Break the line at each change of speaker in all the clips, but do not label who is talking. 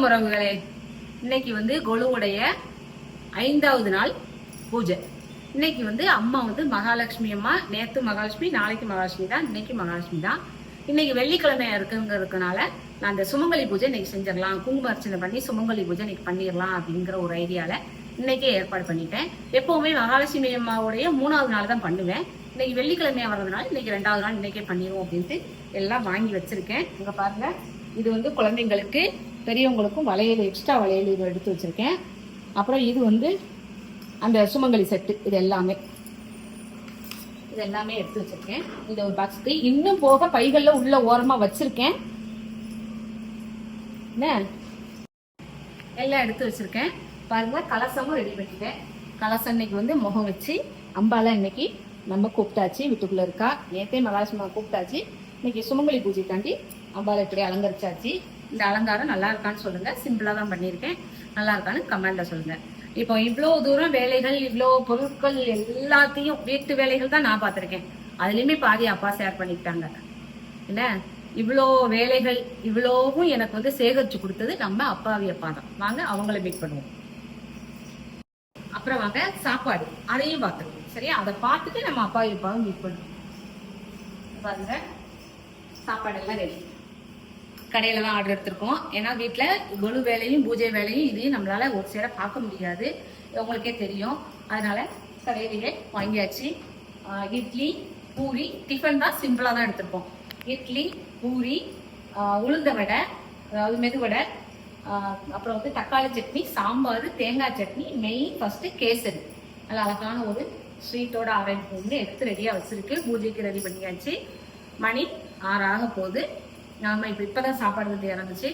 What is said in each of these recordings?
வணக்கம் உறவுகளே இன்னைக்கு வந்து கொலுவுடைய ஐந்தாவது நாள் பூஜை. இன்னைக்கு வந்து அம்மா வந்து மகாலட்சுமி அம்மா நேற்று மகாலட்சுமி நாளைக்கு மகாலட்சுமி தான் இன்னைக்கு மகாலட்சுமி தான். இன்னைக்கு வெள்ளிக்கிழமையா இருக்குங்கிறதுனால நான் அந்த சுமங்கலி பூஜை இன்னைக்கு செஞ்சிடலாம். குங்கும அர்ச்சனை பண்ணி சுமங்கலி பூஜை இன்னைக்கு பண்ணிடலாம் அப்படிங்கிற ஒரு ஐடியால இன்னைக்கே ஏற்பாடு பண்ணிட்டேன். எப்பவுமே மகாலட்சுமி அம்மாவுடைய மூணாவது நாள் தான் பண்ணுவேன். இன்னைக்கு வெள்ளிக்கிழமையா வர்றதுனால இன்னைக்கு ரெண்டாவது நாள் இன்னைக்கே பண்ணிடுவோம் அப்படின்ட்டு எல்லாம் வாங்கி வச்சிருக்கேன். இங்க பாருங்க இது வந்து குழந்தைங்களுக்கு பெரியவங்களுக்கும் வளையல் எக்ஸ்ட்ரா வளையல் இது எடுத்து வச்சுருக்கேன். அப்புறம் இது வந்து அந்த சுமங்கலி செட்டு இது எல்லாமே. இது எல்லாமே எடுத்து வச்சுருக்கேன். இந்த ஒரு பாக்ஸுக்கு இன்னும் போக பைகளில் உள்ள ஓரமாக வச்சுருக்கேன். என்ன? எல்லாம் எடுத்து வச்சுருக்கேன். பாருங்கள் கலசமும் ரெடி பண்ணிட்டேன். கலசம் இன்னைக்கு வந்து முகம் வச்சு அம்பால இன்னைக்கு நம்ம கூப்பிட்டாச்சு வீட்டுக்குள்ளே இருக்கா. நேத்தே மகாலட்சுமி கூப்பிட்டாச்சு. இன்னைக்கு சுமங்கலி பூஜைக்காண்டி அம்பால இப்படி அலங்கரிச்சாச்சு. இந்த அலங்காரம் நல்லா இருக்கான்னு சொல்லுங்க. சிம்பிளா தான் பண்ணியிருக்கேன். நல்லா இருக்கான்னு கமெண்ட்ல சொல்லுங்க. இப்போ இவ்வளோ தூரம் வேலைகள் இவ்வளோ பொருட்கள் எல்லாத்தையும் வீட்டு வேலைகள் தான் நான் பார்த்துருக்கேன். அதுலேயுமே பாதி அப்பா ஷேர் பண்ணிக்கிட்டாங்க. என்ன இவ்வளோ வேலைகள் இவ்வளோவும் எனக்கு வந்து சேகரித்து கொடுத்தது நம்ம அப்பாவி அப்பா தான். வாங்க அவங்கள மீட் பண்ணுவோம். அப்புறம் வாங்க சாப்பாடு. அதையும் பார்த்துருவோம். சரியா? அதை பார்த்துட்டு நம்ம அப்பாவி அப்பாவும் மீட் பண்ணுவோம். பாருங்க. சாப்பாடெல்லாம் ரெடி கடையில தான் ஆர்டர் எடுத்திருக்கோம். ஏன்னா வீட்டில் கொலு வேலையும் பூஜை வேலையும் இதையும் நம்மளால ஒரு சேர பார்க்க முடியாது. உங்களுக்கே தெரியும். அதனால கடையிலேயே வாங்கியாச்சு. இட்லி பூரி டிஃபன் தான் சிம்பிளாக தான் எடுத்திருப்போம் இட்லி பூரி உளுந்த வடை அதாவது மெதுவடை அப்புறம் வந்து தக்காளி சட்னி சாம்பார் தேங்காய் சட்னி மெயின் ஃபர்ஸ்ட் கேசரி. நல்ல அழகான ஒரு ஸ்வீட்டோட அரேஞ்ச் பண்ணி எடுத்து ரெடியாக வச்சிருக்கு. பூஜைக்கு ரெடி பண்ணியாச்சு. மணி ஆறாக போகுது. நாம இப்போ இப்போதான் சாப்பாடு வந்து இறந்துச்சு.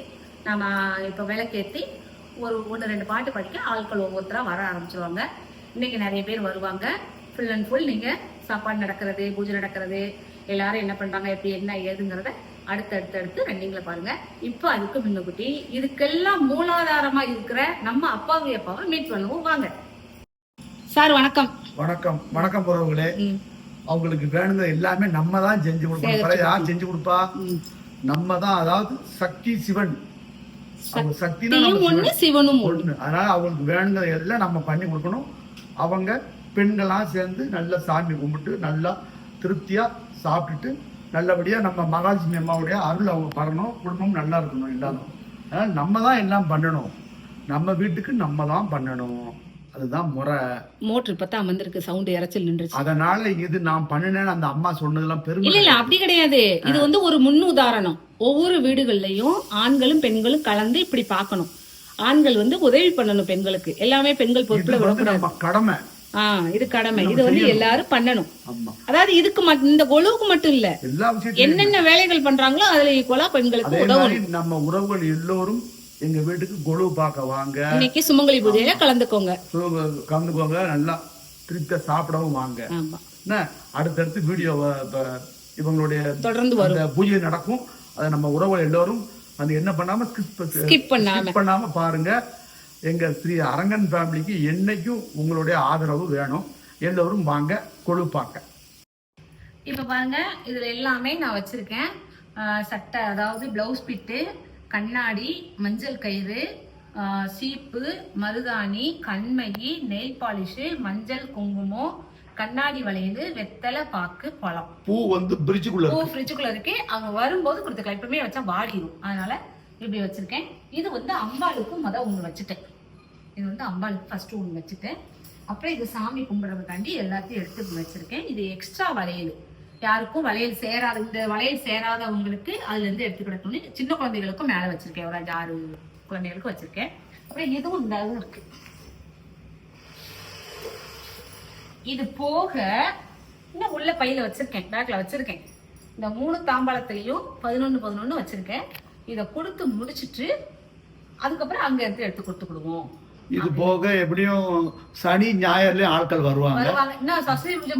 நம்ம இப்போ விளக்கேற்றி ஒரு ஒன்று ரெண்டு பாட்டு படிக்க ஆட்கள் ஒவ்வொருத்தராக வர ஆரம்பிச்சிருவாங்க. இன்னைக்கு நிறைய பேர் வருவாங்க. ஃபுல் அண்ட் ஃபுல் நீங்கள் சாப்பாடு நடக்கிறது பூஜை நடக்கிறது எல்லாரும் என்ன பண்ணுறாங்க எப்படி என்ன ஏதுங்கிறத அடுத்து அடுத்து அடுத்து ரன்னிங்கில் பாருங்க. இப்போ அதுக்கு முன்னுக்குட்டி இதுக்கெல்லாம் மூலாதாரமாக இருக்கிற நம்ம அப்பாவி அப்பாவை மீட் பண்ணுவோம். வாங்க. சார் வணக்கம்.
வணக்கம். வணக்கம் போறவங்களே. அவங்களுக்கு வேணுங்க எல்லாமே நம்ம தான் செஞ்சு கொடுக்கணும். பழைய யார் செஞ்சு கொடுப்பா. நம்ம தான் அதாவது சக்தி சிவன்.
ஒன்று சிவனும்
ஒண்ணு. அதனால அவங்களுக்கு வேணுங்க எல்லாம் நம்ம பண்ணி கொடுக்கணும். அவங்க பெண்களா சேர்ந்து நல்லா சாமி கும்பிட்டு நல்லா திருப்தியா சாப்பிட்டுட்டு நல்லபடியா நம்ம மகாலட்சுமி அம்மாவுடைய அருள் அவங்க பரணும் குடும்பம் நல்லா இருக்கணும் எல்லாரும். அதனால நம்ம தான் எல்லாம் பண்ணணும். நம்ம வீட்டுக்கு நம்ம தான் பண்ணணும். அதுதான் முறை.
மோட்டர் தான் அமர்ந்திருக்கு சவுண்டு இறைச்சல் நின்றுச்சு.
அதனால இது நான் பண்ணினேன்னு அந்த அம்மா சொன்னதெல்லாம் பெருமை.
இல்ல இல்ல அப்படி கிடையாது. இது வந்து ஒரு முன் உதாரணம் ஒவ்வொரு வீடுகள்லயும் ஆண்களும் பெண்களும் கலந்து இப்படி பார்க்கணும். ஆண்கள் வந்து உதவி பண்ணணும் பெண்களுக்கு. எல்லாமே பெண்கள் பொறுப்புல விடக்கூடாது.
கடமை.
ஆஹ் இது கடமை. இது வந்து எல்லாரும் பண்ணணும். அதாவது இதுக்கு மட்- இந்த கொழுவுக்கு மட்டும் இல்ல. என்னென்ன வேலைகள் பண்றாங்களோ அதுல ஈக்குவலா பெண்களுக்கு உதவணும்.
நம்ம உறவுகள் எல்லோரும் எங்க வீட்டுக்கு கொலு பார்க்க வாங்க
இன்னைக்கு சுமங்கலி பூஜையில கலந்துக்கோங்க.
கலந்துக்கோங்க நல்லா திருப்தியா சாப்பிடவும் வாங்க.
ஆமா.
என்ன? அடுத்தடுத்து வீடியோ இவங்களுடைய
தொடர்ந்து வரும்.
அந்த பூஜை நடக்கும். அதை நம்ம உறவுகள் எல்லோரும் அது என்ன பண்ணாம skip-
ஸ்கிப் பண்ணாம.
பாருங்க. எங்க ஸ்ரீ அரங்கன் ஃபேமிலிக்கு என்னைக்கும் உங்களுடைய ஆதரவு வேணும். எல்லோரும் வாங்க கொழு பார்க்க.
இப்போ பாருங்க இதுல எல்லாமே நான் வச்சிருக்கேன். ஆஹ் சட்டை அதாவது பிளவுஸ் பிட்டு கண்ணாடி மஞ்சள் கயிறு சீப்பு மருதாணி கண்மகி நெயில் பாலிஷு மஞ்சள் குங்குமம் கண்ணாடி வளையல் வெத்தலை பாக்கு பழம்.
பூ வந்து பிரிட்ஜுக்குள்ள
பூ ஃப்ரிட்ஜுக்குள்ள இருக்கு. அவங்க வரும்போது கொடுத்துக்கலாம். இப்பவுமே வச்சா வாடிடும் அதனால இப்படி வச்சிருக்கேன். இது வந்து அம்பாளுக்கு முத ஒன்று வச்சுட்டேன். இது வந்து அம்பாளுக்கு ஃபர்ஸ்ட் ஒன்று வச்சுட்டேன். அப்புறம் இது சாமி கும்பிடுறதுக்காண்டி எல்லாத்தையும் எடுத்து வச்சிருக்கேன். இது எக்ஸ்ட்ரா வளையல். யாருக்கும் வளையல் சேராத இந்த வளையல் சேராதவங்களுக்கு அதுல இருந்து எடுத்து சின்ன குழந்தைகளுக்கும் மேல வச்சிருக்கேன். ஒரு அஞ்சு ஆறு குழந்தைகளுக்கும் வச்சிருக்கேன். அப்புறம் இதுவும் இந்த அளவு இருக்கு. இது போக இன்னும் உள்ள பையில வச்சிருக்கேன். பேக்ல வச்சிருக்கேன். இந்த மூணு தாம்பாளத்திலையும் பதினொன்னு பதினொன்னு வச்சிருக்கேன். இதை கொடுத்து முடிச்சிட்டு அதுக்கப்புறம் அங்க இருந்து எடுத்து கொடுத்து கொடுவோம்.
இது போக எப்படியும் சனி ஞாயிறுலயும் ஆட்கள் வருவாங்க.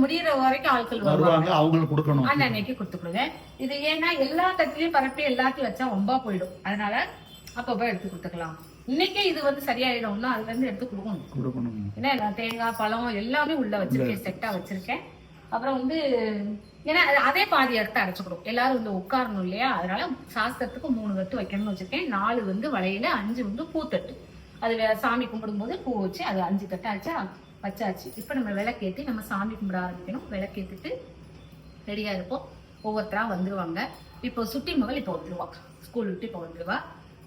முடியிற வரைக்கும் ஆட்கள் வருவாங்க.
அவங்களுக்கு கொடுக்கணும்.
அன்னைக்கு கொடுத்துக்கிடுவேன் இது ஏன்னா எல்லா தட்டிலையும் பரப்பி எல்லாத்தையும் வச்சா ரொம்ப போயிடும். அதனால அப்பப்போ எடுத்து கொடுத்துக்கலாம். இன்னைக்கே இது வந்து சரியாயிடும்னா அதுல இருந்து எடுத்து கொடுக்கணும்.
கொடுக்கணும்.
ஏன்னா தேங்காய் பழம் எல்லாமே உள்ள வச்சிருக்கேன். செட்டா வச்சிருக்கேன். அப்புறம் வந்து ஏன்னா அது- அதே பாதி இடத்த அடைச்சுக்கணும் எல்லாரும் வந்து உட்காரணும் இல்லையா? அதனால சாஸ்திரத்துக்கு மூணு தட்டு வைக்கணும்னு வச்சிருக்கேன். நாலு வந்து வளையல அஞ்சு வந்து பூத்தட்டு. அது வே- சாமி கும்பிடும்போது பூ வச்சு அது அஞ்சு கட்டாச்சா ஆச்சா வச்சாச்சு. இப்போ நம்ம விளக்கேற்றி நம்ம சாமி கும்பிட ஆரம்பிக்கணும். விளக்கேற்றிட்டு ரெடியாக இருப்போம். ஒவ்வொருத்தராக வந்துடுவாங்க இப்போ சுட்டி மகள் இப்போ வந்துடுவா ஸ்கூல் விட்டு இப்போ வந்துடுவா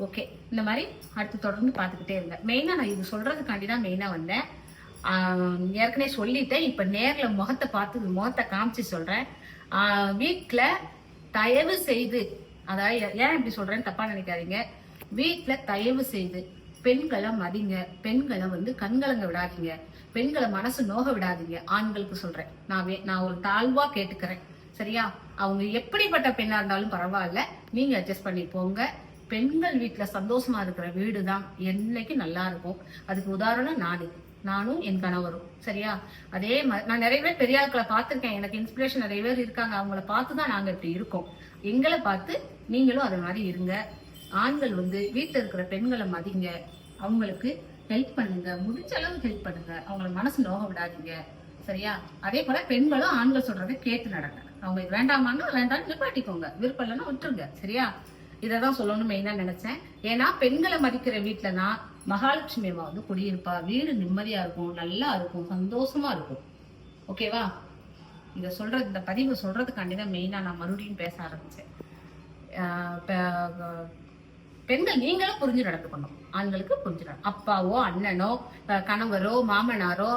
ஓகே இந்த மாதிரி அடுத்து தொடர்ந்து பார்த்துக்கிட்டே இருந்தேன் மெயினாக நான் இது சொல்கிறதுக்காண்டி தான் மெயினாக வந்தேன். ஏற்கனவே சொல்லிட்டேன். இப்போ நேரில் முகத்தை பார்த்து முகத்தை காமிச்சு சொல்கிறேன் வீட்டில் தயவு செய்து அதாவது ஏன் இப்படி சொல்கிறேன்னு தப்பாக நினைக்காதீங்க. வீட்டில் தயவு செய்து பெண்களை மதிங்க. பெண்களை வந்து கண்கலங்க விடாதீங்க. பெண்களை மனசு நோக விடாதீங்க. ஆண்களுக்கு சொல்றேன். நான் நான் ஒரு தாழ்வா கேட்டுக்கிறேன். சரியா? அவங்க எப்படிப்பட்ட பெண்ணா இருந்தாலும் பரவாயில்ல. நீங்க அட்ஜஸ்ட் பண்ணி போங்க. பெண்கள் வீட்டுல சந்தோஷமா இருக்கிற வீடு தான் என்னைக்கு நல்லா இருக்கும். அதுக்கு உதாரணம் நாடு நானும் என் கணவரும். சரியா? அதே மாதிரி நான் நிறைய பேர் பெரிய ஆட்களை பார்த்துருக்கேன். எனக்கு இன்ஸ்பிரேஷன் நிறைய பேர் இருக்காங்க. அவங்கள பார்த்து தான் நாங்கள் இப்படி இருக்கோம். எங்களை பார்த்து நீங்களும் அது மாதிரி இருங்க. ஆண்கள் வந்து வீட்டில் இருக்கிற பெண்களை மதிங்க. அவங்களுக்கு ஹெல்ப் பண்ணுங்க. முடிஞ்ச அளவு ஹெல்ப் பண்ணுங்க. அவங்கள மனசு நோக விடாதீங்க. சரியா? அதே போல பெண்களும் ஆண்கள் சொல்றதை கேட்டு நடங்க. அவங்க இது வேண்டாமான்னா வேண்டாம் நிப்பாட்டிக்கோங்க. விருப்பம் இல்லைன்னா விட்டுருங்க. சரியா? இதை தான் சொல்லணும்னு மெயினா நினைச்சேன். ஏன்னா பெண்களை மதிக்கிற வீட்டுல தான் மகாலட்சுமி அம்மா வந்து குடியிருப்பா. வீடு நிம்மதியா இருக்கும். நல்லா இருக்கும். சந்தோஷமா இருக்கும். ஓகேவா இதை சொல்றது இந்த பதிவு சொல்றதுக்காண்டி தான் மெயினா நான் மறுபடியும் பேச ஆரம்பிச்சேன். பெண்கள் நீங்களும் புரிஞ்சு நடந்துக்கணும். ஆண்களுக்கு புரிஞ்சு நட- அப்பாவோ அண்ணனோ கணவரோ மாமனாரோ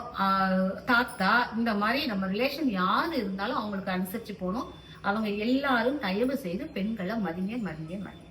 தாத்தா இந்த மாதிரி நம்ம ரிலேஷன் யாரு இருந்தாலும் அவங்களுக்கு அனுசரிச்சு போகணும். அவங்க எல்லாரும் தயவு செய்து பெண்களை மதிங்க மதிங்க மதிங்க.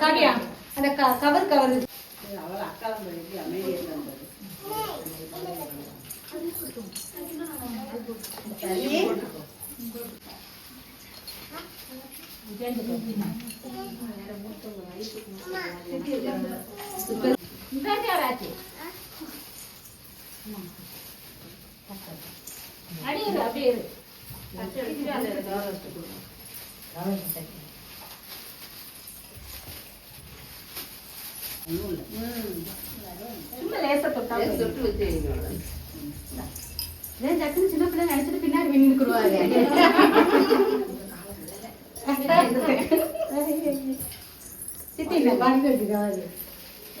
காவியா அந்த கவர் கவர். அடியிரு அப்படியே சும்மா லேசா தொட்டா போதும்.
தொட்டு வச்சு
ஏன் டக்குனு சின்ன பிள்ளை நினைச்சிட்டு பின்னாடி விண்ணுக்குருவாங்க சித்தி இந்த பாருங்க வச்சுக்காது ஆ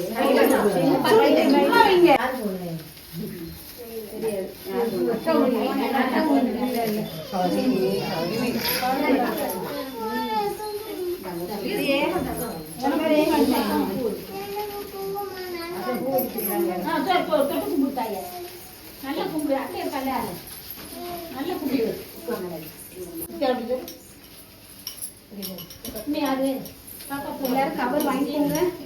நல்ல கும்பிடு. அட்டை இருக்கல? நல்ல கும்பிடு. நீ அது எல்லாரும் கவர் வாங்கிக்கோங்க.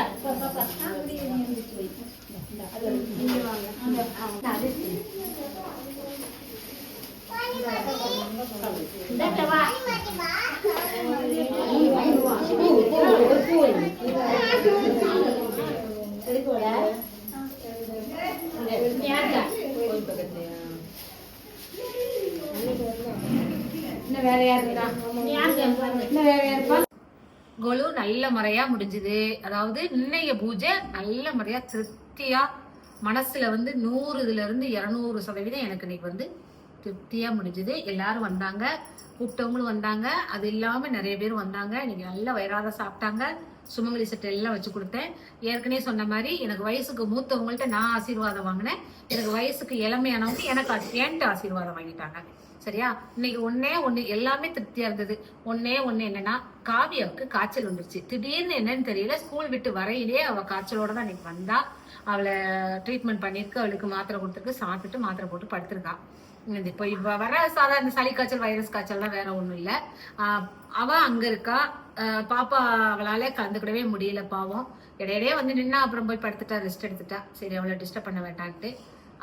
Tak. முறையா முடிஞ்சுது. அதாவது இன்னைய பூஜை நல்ல முறையா திருப்தியா மனசுல வந்து நூறு இதுல இருந்து இருநூறு சதவீதம் எனக்கு இன்னைக்கு வந்து திருப்தியா முடிஞ்சுது. எல்லாரும் வந்தாங்க. கூப்பிட்டவங்களும் வந்தாங்க. அது இல்லாம நிறைய பேர் வந்தாங்க. இன்னைக்கு நல்ல வயிறாத சாப்பிட்டாங்க. சுமங்கலி செட்டு எல்லாம் வச்சு கொடுத்தேன். ஏற்கனவே சொன்ன மாதிரி எனக்கு வயசுக்கு மூத்தவங்கள்ட்ட நான் ஆசீர்வாதம் வாங்கினேன். எனக்கு வயசுக்கு இளமையானவங்க எனக்கு ஆ- என்கிட்ட ஆசீர்வாதம் வாங்கிட்டாங்க. சரியா? இன்னைக்கு ஒன்னே ஒண்ணு எல்லாமே திருப்தியா இருந்தது. ஒன்னே ஒண்ணு என்னன்னா காவியாவுக்கு காய்ச்சல் வந்துருச்சு. திடீர்னு என்னன்னு தெரியல. ஸ்கூல் விட்டு வரையிலே அவ காய்ச்சலோட தான் இன்னைக்கு வந்தா. அவளை ட்ரீட்மெண்ட் பண்ணிருக்கு அவளுக்கு மாத்திரை கொடுத்துருக்கு. சாப்பிட்டுட்டு மாத்திரை போட்டு படுத்திருக்கா. இந்த இப்போ வர சாதாரண சளி காய்ச்சல் வைரஸ் காய்ச்சல்லாம் வேற ஒண்ணும் இல்ல. அவ அங்க இருக்கா. பாப்பா அவளால கலந்துக்கிடவே முடியல பாவம். இடையிடையே வந்து நின்னா அப்புறம் போய் படுத்துட்டா ரெஸ்ட் எடுத்துட்டா. சரி அவளை டிஸ்டர்ப் பண்ண வேண்டான்ட்டு.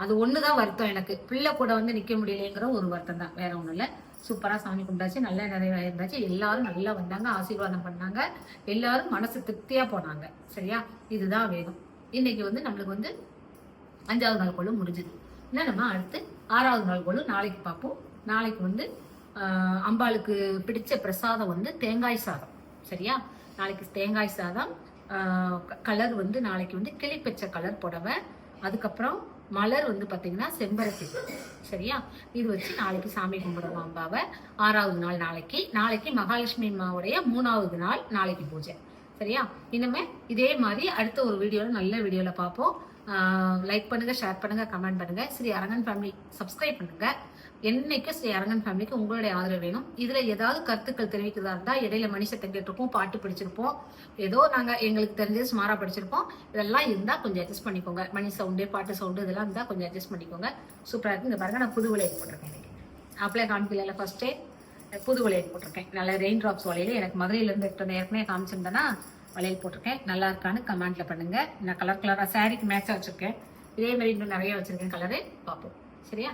அது ஒன்று தான் வருத்தம் எனக்கு. பிள்ளை கூட வந்து நிற்க முடியலைங்கிற ஒரு வருத்தம் தான். வேற ஒன்றும் இல்லை. சூப்பராக சாமி கும்பிட்டாச்சு. நல்லா நிறைவேறாச்சு எல்லாரும் நல்லா வந்தாங்க. ஆசீர்வாதம் பண்ணாங்க. எல்லாரும் மனசு திருப்தியாக போனாங்க. சரியா? இதுதான் வேகம் இன்னைக்கு வந்து நம்மளுக்கு வந்து அஞ்சாவது நாள் கொள்ளும் முடிஞ்சுது. என்ன நம்ம அடுத்து ஆறாவது நாள் கொள்ளும் நாளைக்கு பார்ப்போம். நாளைக்கு வந்து அம்பாளுக்கு பிடிச்ச பிரசாதம் வந்து தேங்காய் சாதம். சரியா? நாளைக்கு தேங்காய் சாதம் கலர் வந்து நாளைக்கு வந்து கிளிப்பச்சை கலர் புடவை அதுக்கப்புறம் மலர் வந்து பார்த்தீங்கன்னா செம்பருத்தி சரியா? இது வச்சு நாளைக்கு சாமி கும்பிடுவோம் அம்பாவை. ஆறாவது நாள் நாளைக்கு. நாளைக்கு மகாலட்சுமி அம்மாவுடைய மூணாவது நாள் நாளைக்கு பூஜை. சரியா? இனிமே இதே மாதிரி அடுத்த ஒரு வீடியோவில் நல்ல வீடியோவில் பார்ப்போம். லைக் பண்ணுங்க ஷேர் பண்ணுங்க கமெண்ட் பண்ணுங்க. ஸ்ரீ அரங்கன் ஃபேமிலி சப்ஸ்கிரைப் பண்ணுங்க. என்னைக்கு ஸ்ரீ அரங்கன் ஃபேமிலிக்கு உங்களுடைய ஆதரவு வேணும். இதுல ஏதாவது கருத்துக்கள் தெரிவிக்கிறதா இருந்தா இடையில மனுஷத்தை கேட்டிருப்போம் பாட்டு படிச்சிருப்போம். ஏதோ நாங்க எங்களுக்கு தெரிஞ்சது சுமாரா படிச்சிருப்போம். இதெல்லாம் இருந்தா கொஞ்சம் அட்ஜஸ்ட் பண்ணிக்கோங்க. மணி சவுண்டு பாட்டு சவுண்டு இதெல்லாம் இருந்தா கொஞ்சம் அட்ஜஸ்ட் பண்ணிக்கோங்க. சூப்பரா இருக்கு. இந்த பாருங்க நான் புது விளையாட்டு போட்டிருக்கேன் எனக்கு அப்படியே காமிக்கல ஃபர்ஸ்டே புது வளையல் போட்டிருக்கேன். நல்ல ரெயின் ட்ராப்ஸ் வளையல் எனக்கு மதுரையில இருந்து எடுத்து வந்த ஏற்கனவே காமிச்சிருந்தேன்னா வளையல் போட்டிருக்கேன். நல்லா இருக்கான்னு கமெண்ட்ல பண்ணுங்க. நான் கலர் கலரா சாரிக்கு மேட்சா வச்சிருக்கேன். இதே மாதிரி இன்னும் நிறைய வச்சிருக்கேன் கலரு பார்ப்போம். சரியா?